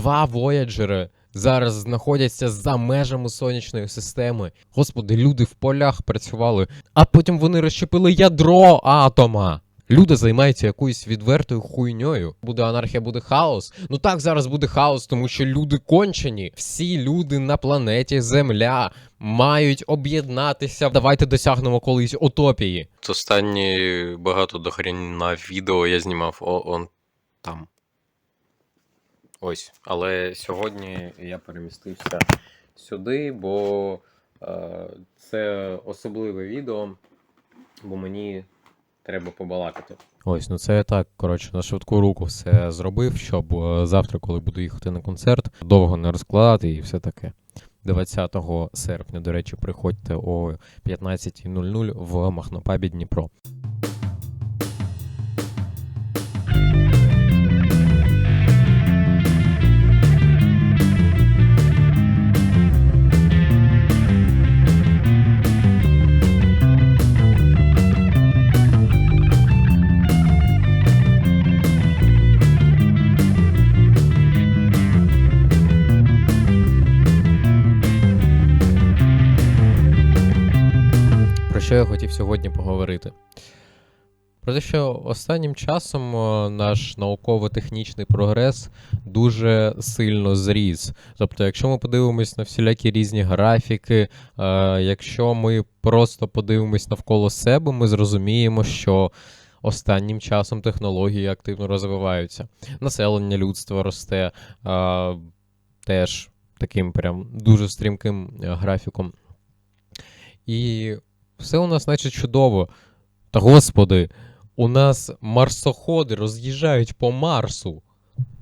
Два вояджери зараз знаходяться за межами сонячної системи. Господи, люди в полях працювали, а потім вони розщепили ядро атома. Люди займаються якоюсь відвертою хуйньою. Буде анархія, буде хаос. Ну так зараз буде хаос, тому що люди кончені. Всі люди на планеті Земля мають об'єднатися. Давайте досягнемо колись утопії. Останні багато дохрена відео я знімав о, он там. Ось. Але сьогодні я перемістився сюди, бо е, це особливе відео, бо мені треба побалакати. Ось, ну це я так, коротше, на швидку руку все зробив, щоб е, завтра, коли буду їхати на концерт, довго не розкладати і все таке. 20 серпня, до речі, приходьте о 15.00 в Махнопабі Дніпро. Що я хотів сьогодні поговорити? Про те, що останнім часом е, наш науково-технічний прогрес дуже сильно зріс. Тобто, якщо ми подивимось на всілякі різні графіки, е, якщо ми просто подивимось навколо себе, ми зрозуміємо, що останнім часом технології активно розвиваються. Населення людства росте е, теж таким прям дуже стрімким графіком. І все у нас, наче, чудово. Та господи, у нас марсоходи роз'їжджають по Марсу,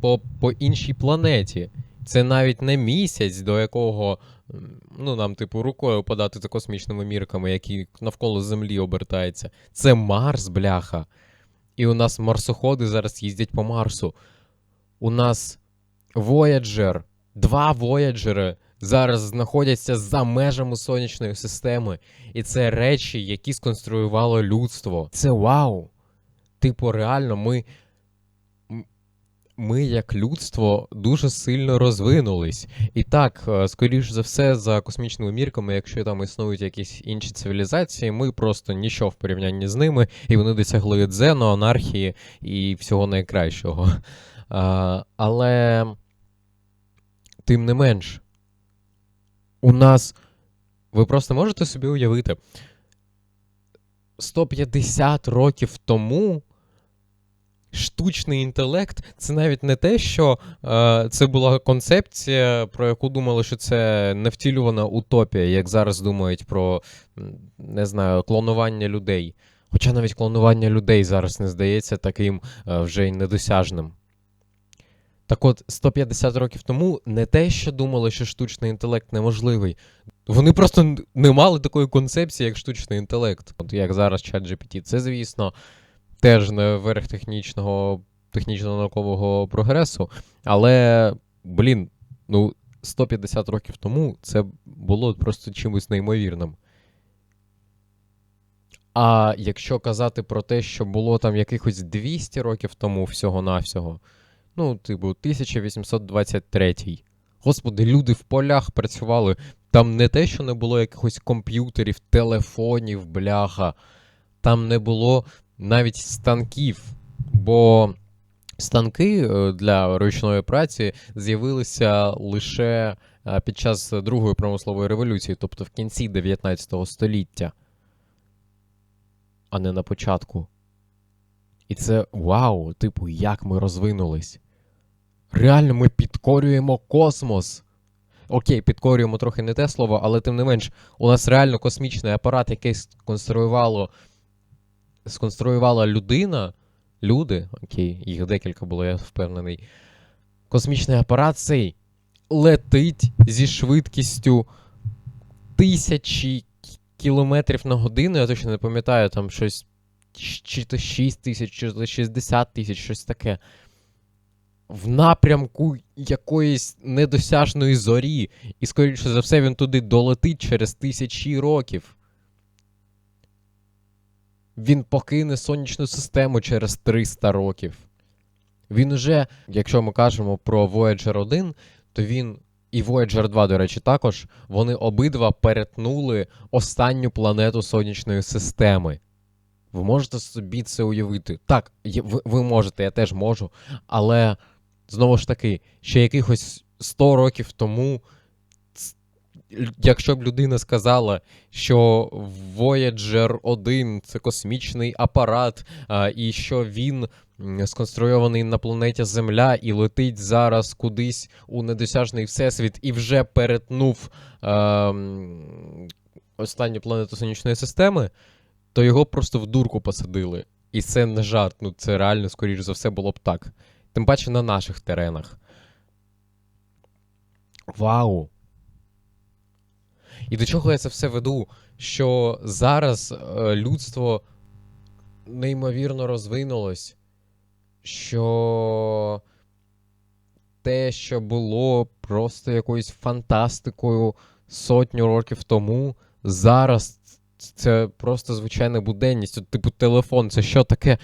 по, по іншій планеті. Це навіть не місяць, до якого ну, нам, типу, рукою подати за космічними мірками, які навколо Землі обертається. Це Марс, бляха. І у нас марсоходи зараз їздять по Марсу. У нас Voyager, два Voyager зараз знаходяться за межами сонячної системи. І це речі, які сконструювало людство. Це вау. Типу, реально, ми. Ми, як людство, дуже сильно розвинулись. І так, е, скоріш за все, за космічними мірками, якщо там існують якісь інші цивілізації, ми просто ніщо в порівнянні з ними, і вони досягли дзену, анархії і всього найкращого. А, але, тим не менш, у нас. Ви просто можете собі уявити, 150 років тому штучний інтелект це навіть не те, що е, це була концепція, про яку думали, що це невтілювана утопія, як зараз думають про не знаю, клонування людей. Хоча навіть клонування людей зараз не здається таким е, вже й недосяжним. Так от, 150 років тому не те, що думали, що штучний інтелект неможливий. Вони просто не мали такої концепції, як штучний інтелект. От як зараз ChatGPT. Це, звісно, теж не верх технічного, технічного наукового прогресу. Але, блін, ну, 150 років тому це було просто чимось неймовірним. А якщо казати про те, що було там якихось 200 років тому всього-навсього, ну, типу, 1823. Господи, люди в полях працювали. Там не те, що не було якихось комп'ютерів, телефонів, бляха. Там не було навіть станків. Бо станки е, для ручної праці з'явилися лише е, під час Другої промислової революції, тобто в кінці 19 століття, а не на початку. І це вау, типу, як ми розвинулись. Реально, ми підкорюємо космос. Окей, підкорюємо трохи не те слово, але тим не менш, у нас реально космічний апарат, який сконструювало, сконструювала людина. Люди, окей, їх декілька було, я впевнений. Космічний апарат цей летить зі швидкістю тисячі кілометрів на годину. Я точно не пам'ятаю, там щось чи то 6 тисяч, чи то 60 тисяч, щось таке. В напрямку якоїсь недосяжної зорі. І, скоріше за все, він туди долетить через тисячі років. Він покине сонячну систему через 300 років. Він уже, якщо ми кажемо про Voyager 1, то він і Voyager 2, до речі, також вони обидва перетнули останню планету сонячної системи. Ви можете собі це уявити? Так, ви, можете, я теж можу. Але знову ж таки, ще якихось 100 років тому, якщо б людина сказала, що Voyager 1 це космічний апарат, і що він сконструйований на планеті Земля і летить зараз кудись у недосяжний всесвіт і вже перетнув ем, останню планету сонячної системи, то його просто в дурку посадили. І це не жарт, ну це реально, скоріш за все, було б так. Тим паче на наших теренах. Вау! І до чого я це все веду? Що зараз е, людство неймовірно розвинулось, що те, що було просто якоюсь фантастикою сотню років тому, зараз це просто звичайна буденність. От, типу, телефон, це що таке?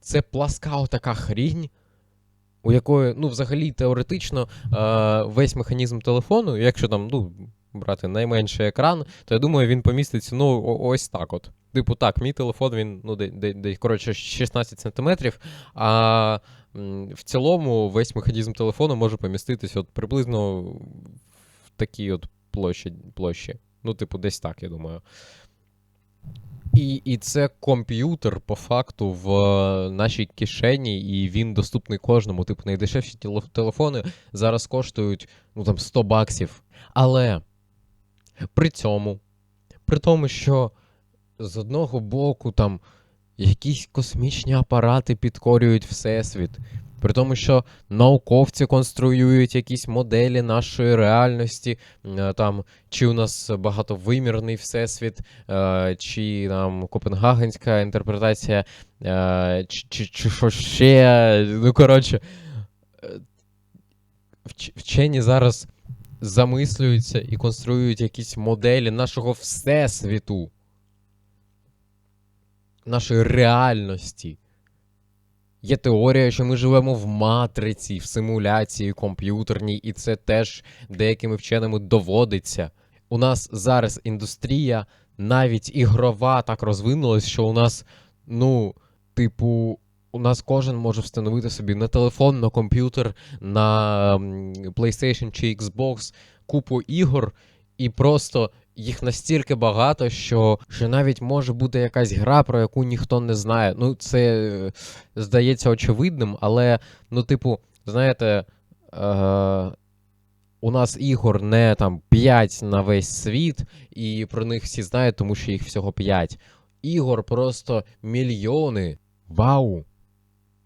Це пласка отака хрінь, у якої, ну, взагалі, теоретично, е, весь механізм телефону, якщо там, ну, брати найменший екран, то я думаю, він поміститься, ну, ось так от. Типу, так, мій телефон, він, ну, де, де, коротше, 16 сантиметрів, а в цілому весь механізм телефону може поміститись от приблизно в такій от площі. площі. Ну, типу, десь так, я думаю. І, і це комп'ютер по факту в е, нашій кишені, і він доступний кожному. Типу, найдешевші телефони зараз коштують ну, там, 100 баксів. Але при цьому, при тому, що з одного боку там якісь космічні апарати підкорюють Всесвіт, при тому, що науковці конструюють якісь моделі нашої реальності, е, там, чи у нас багатовимірний всесвіт, е, чи там Копенгагенська інтерпретація, е, чи, чи, чи ще. Ну, коротше, вчені зараз замислюються і конструюють якісь моделі нашого всесвіту, нашої реальності. Є теорія, що ми живемо в матриці, в симуляції комп'ютерній, і це теж деякими вченими доводиться. У нас зараз індустрія, навіть ігрова, так розвинулась, що у нас, ну, типу, у нас кожен може встановити собі на телефон, на комп'ютер, на PlayStation чи Xbox купу ігор, і просто їх настільки багато, що, що навіть може бути якась гра, про яку ніхто не знає. Ну, це е, здається очевидним, але, ну, типу, знаєте, е- у нас ігор не там 5 на весь світ, і про них всі знають, тому що їх всього 5. Ігор просто мільйони. Вау!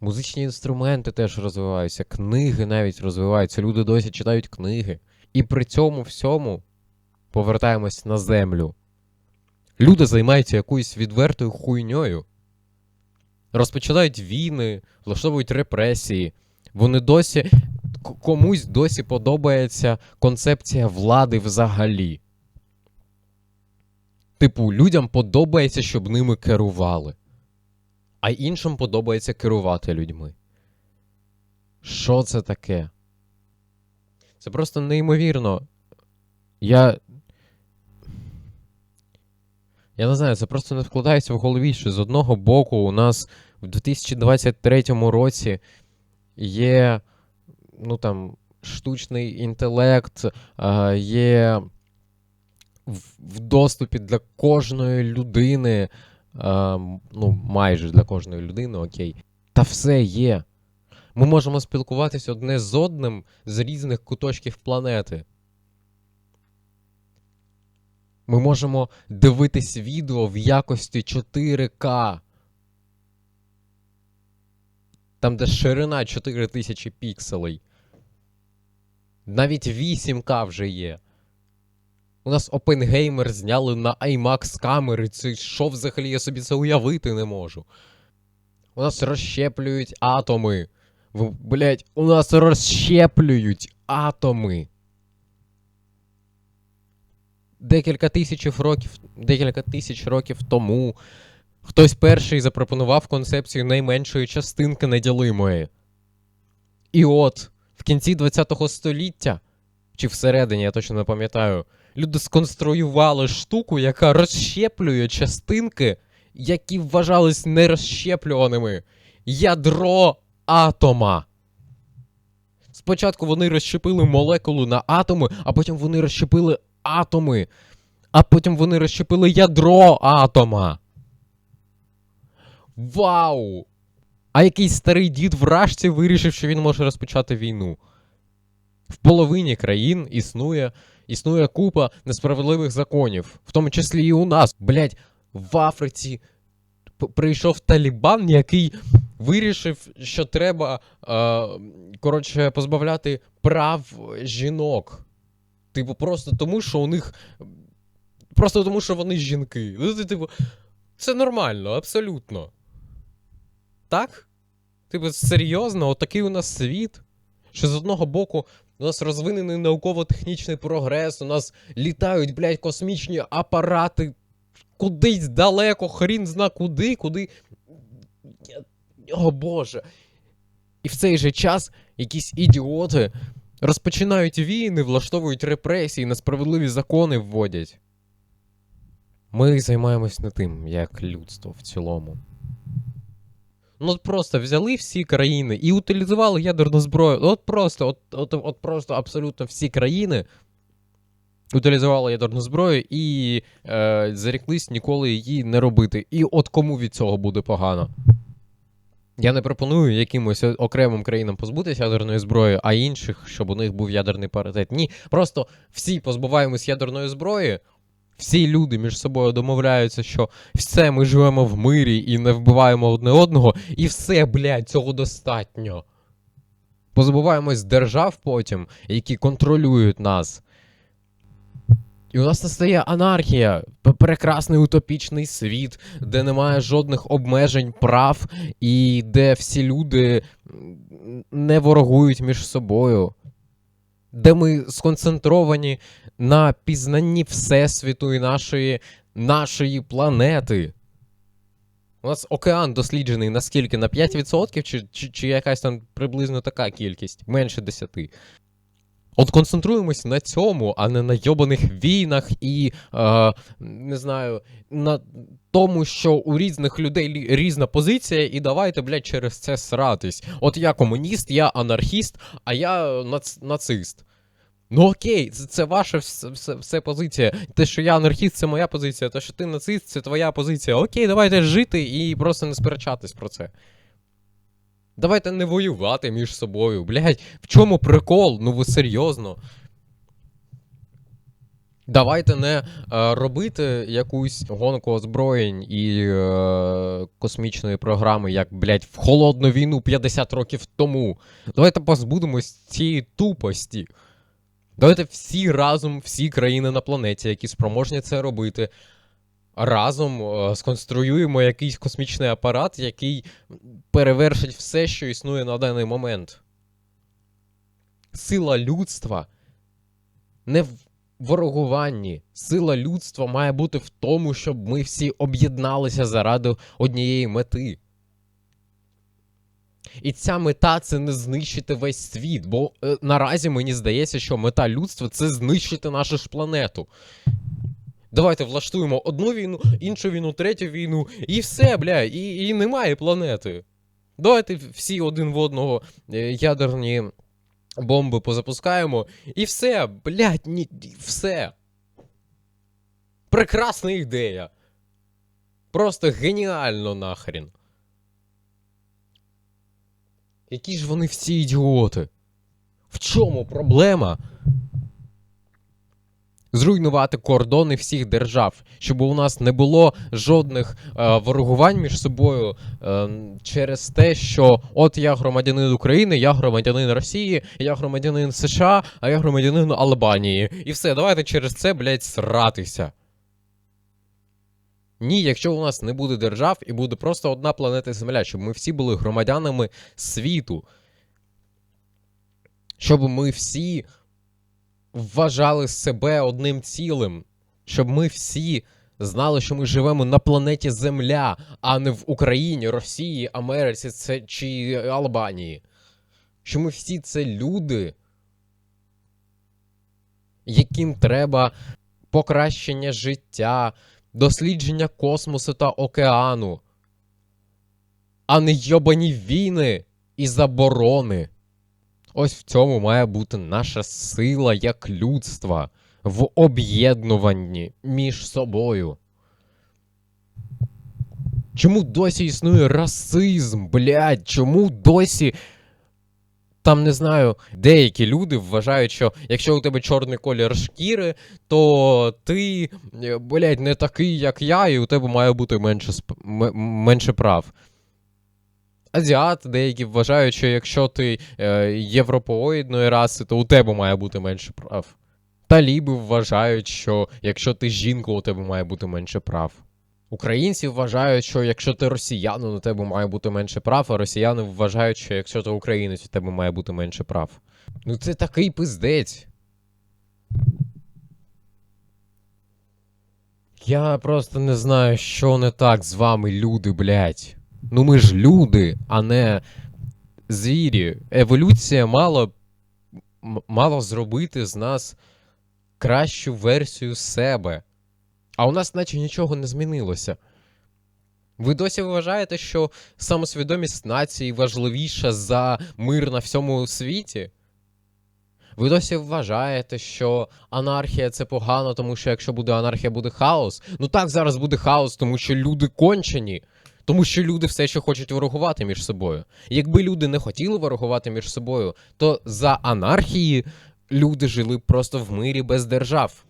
Музичні інструменти теж розвиваються, книги навіть розвиваються, люди досі читають книги. І при цьому всьому повертаємось на землю. Люди займаються якоюсь відвертою хуйньою. Розпочинають війни, влаштовують репресії. Вони досі. Комусь досі подобається концепція влади взагалі. Типу, людям подобається, щоб ними керували. А іншим подобається керувати людьми. Що це таке? Це просто неймовірно. Я. Я не знаю, це просто не вкладається в голові, що з одного боку у нас в 2023 році є, ну там, штучний інтелект, є в, доступі для кожної людини, ну, майже для кожної людини, окей. Та все є. Ми можемо спілкуватися одне з одним з різних куточків планети. Ми можемо дивитись відео в якості 4К. Там, де ширина 4000 пікселей. Навіть 8К вже є. У нас OpenGamer зняли на IMAX камери. Це що взагалі я собі це уявити не можу. У нас розщеплюють атоми. Блять, у нас розщеплюють атоми. Декілька тисяч років, декілька тисяч років тому хтось перший запропонував концепцію найменшої частинки неділимої. І от в кінці 20-го століття, чи всередині, я точно не пам'ятаю, люди сконструювали штуку, яка розщеплює частинки, які вважались нерозщеплюваними. Ядро атома. Спочатку вони розщепили молекулу на атоми, а потім вони розщепили атоми, а потім вони розщепили ядро атома. Вау! А якийсь старий дід в рашці вирішив, що він може розпочати війну. В половині країн існує, існує купа несправедливих законів, в тому числі і у нас. Блять, в Африці прийшов Талібан, який вирішив, що треба е, коротше, позбавляти прав жінок. Типу, просто тому, що у них. Просто тому, що вони жінки. Ну, ти, типу, це нормально, абсолютно. Так? Типу, серйозно, отакий у нас світ. Що з одного боку у нас розвинений науково-технічний прогрес, у нас літають, блядь, космічні апарати кудись далеко, хрін зна куди, куди. О Боже. І в цей же час якісь ідіоти розпочинають війни, влаштовують репресії, несправедливі закони вводять. Ми займаємось не тим, як людство в цілому. Ну, от просто взяли всі країни і утилізували ядерну зброю. От просто, от, от, от просто абсолютно всі країни утилізували ядерну зброю і е, заріклись ніколи її не робити. І от кому від цього буде погано? Я не пропоную якимось окремим країнам позбутися ядерної зброї, а інших, щоб у них був ядерний паритет. Ні, просто всі позбуваємось ядерної зброї. Всі люди між собою домовляються, що все, ми живемо в мирі і не вбиваємо одне одного, і все, блядь, цього достатньо. Позбуваємось держав потім, які контролюють нас. І у нас настає анархія, прекрасний утопічний світ, де немає жодних обмежень прав, і де всі люди не ворогують між собою, де ми сконцентровані на пізнанні Всесвіту і нашої, нашої планети. У нас океан досліджений наскільки? На 5% чи, чи, чи якась там приблизно така кількість, менше 10. От концентруємось на цьому, а не на йобаних війнах і е, не знаю, на тому, що у різних людей різна позиція, і давайте, блядь, через це сратись. От я комуніст, я анархіст, а я нац- нацист. Ну окей, це, це ваша все, все, все позиція. Те, що я анархіст, це моя позиція. Те, що ти нацист, це твоя позиція. Окей, давайте жити і просто не сперечатись про це. Давайте не воювати між собою. Блять, в чому прикол? Ну ви серйозно. Давайте не е, робити якусь гонку озброєнь і е, космічної програми, як, блять, в холодну війну 50 років тому. Давайте позбудемось цієї тупості. Давайте всі разом, всі країни на планеті, які спроможні це робити, разом е, сконструюємо якийсь космічний апарат, який перевершить все, що існує на даний момент. Сила людства не в ворогуванні. Сила людства має бути в тому, щоб ми всі об'єдналися заради однієї мети. І ця мета це не знищити весь світ, бо е, наразі мені здається, що мета людства це знищити нашу ж планету. Давайте влаштуємо одну війну, іншу війну, третю війну, і все, бля, і, і немає планети. Давайте всі один в одного е, ядерні бомби позапускаємо, і все, блядь, ні, все. Прекрасна ідея. Просто геніально нахрін. Які ж вони всі ідіоти? В чому проблема? Зруйнувати кордони всіх держав, щоб у нас не було жодних е, ворогувань між собою е, через те, що от я громадянин України, я громадянин Росії, я громадянин США, а я громадянин Албанії. І все, давайте через це, блядь, сратися. Ні, якщо у нас не буде держав і буде просто одна планета Земля, щоб ми всі були громадянами світу. Щоб ми всі вважали себе одним цілим, щоб ми всі знали, що ми живемо на планеті Земля, а не в Україні, Росії, Америці це, чи Албанії. що ми всі це люди, яким треба покращення життя, дослідження космосу та океану, а не йобані війни і заборони. Ось в цьому має бути наша сила як людства в об'єднуванні між собою. Чому досі існує расизм, блядь? Чому досі. Там не знаю, деякі люди вважають, що якщо у тебе чорний колір шкіри, то ти, е, блядь, не такий, як я, і у тебе має бути менше, сп- менше прав. Азіати деякі вважають, що якщо ти е, європоїдної раси, то у тебе має бути менше прав. Таліби вважають, що якщо ти жінка, у тебе має бути менше прав. Українці вважають, що якщо ти росіянин, у тебе має бути менше прав, а росіяни вважають, що якщо ти українець, у тебе має бути менше прав. Ну це такий пиздець. Я просто не знаю, що не так з вами, люди, блядь. Ну ми ж люди, а не звірі. Еволюція мала, мала зробити з нас кращу версію себе. А у нас наче нічого не змінилося. Ви досі вважаєте, що самосвідомість нації важливіша за мир на всьому світі? Ви досі вважаєте, що анархія це погано, тому що якщо буде анархія, буде хаос? Ну так, зараз буде хаос, тому що люди кончені. Тому що люди все ще хочуть ворогувати між собою. Якби люди не хотіли ворогувати між собою, то за анархії люди жили б просто в мирі без держав.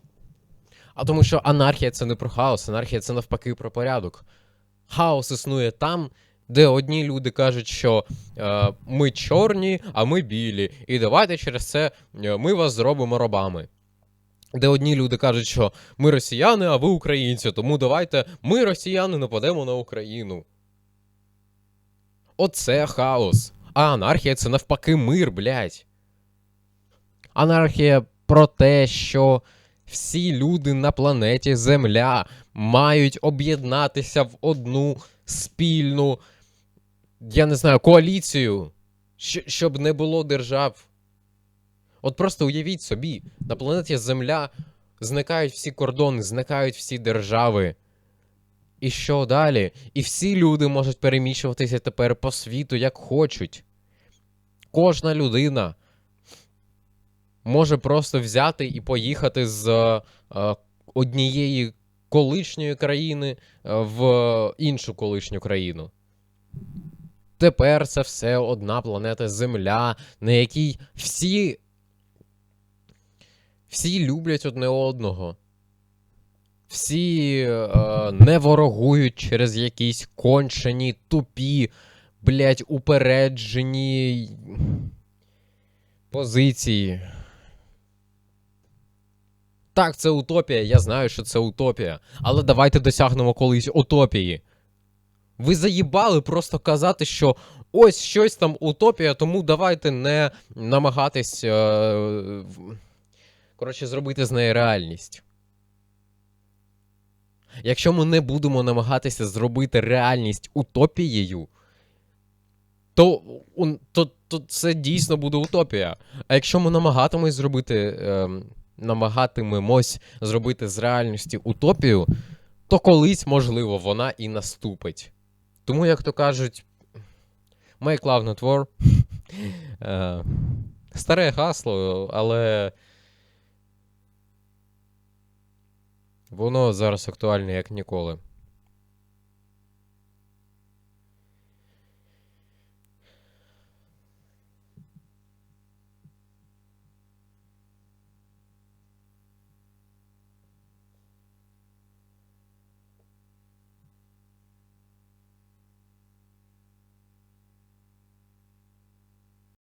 А тому що анархія це не про хаос, анархія це навпаки про порядок. Хаос існує там, де одні люди кажуть, що е, ми чорні, а ми білі, і давайте через це е, ми вас зробимо робами. Де одні люди кажуть, що ми росіяни, а ви українці, тому давайте ми, росіяни, нападемо на Україну. Оце хаос. А анархія це навпаки мир, блядь. Анархія про те, що всі люди на планеті Земля мають об'єднатися в одну спільну, я не знаю, коаліцію, щоб не було держав. От просто уявіть собі, на планеті Земля зникають всі кордони, зникають всі держави. І що далі? І всі люди можуть переміщуватися тепер по світу як хочуть. Кожна людина може просто взяти і поїхати з е, однієї колишньої країни е, в іншу колишню країну. Тепер це все одна планета Земля, на якій всі. Всі люблять одне одного. Всі е, не ворогують через якісь кончені, тупі, блять, упереджені позиції. Так, це утопія, я знаю, що це утопія. Але давайте досягнемо колись утопії. Ви заїбали просто казати, що ось щось там утопія, тому давайте не намагатись. Е, коротше, зробити з неї реальність. Якщо ми не будемо намагатися зробити реальність утопією, то, то, то це дійсно буде утопія. А якщо ми намагатимось зробити, ем, намагатимемось зробити з реальності утопію, то колись, можливо, вона і наступить. Тому, як то кажуть, make love not war. Е, Старе гасло, але воно зараз актуальне як ніколи.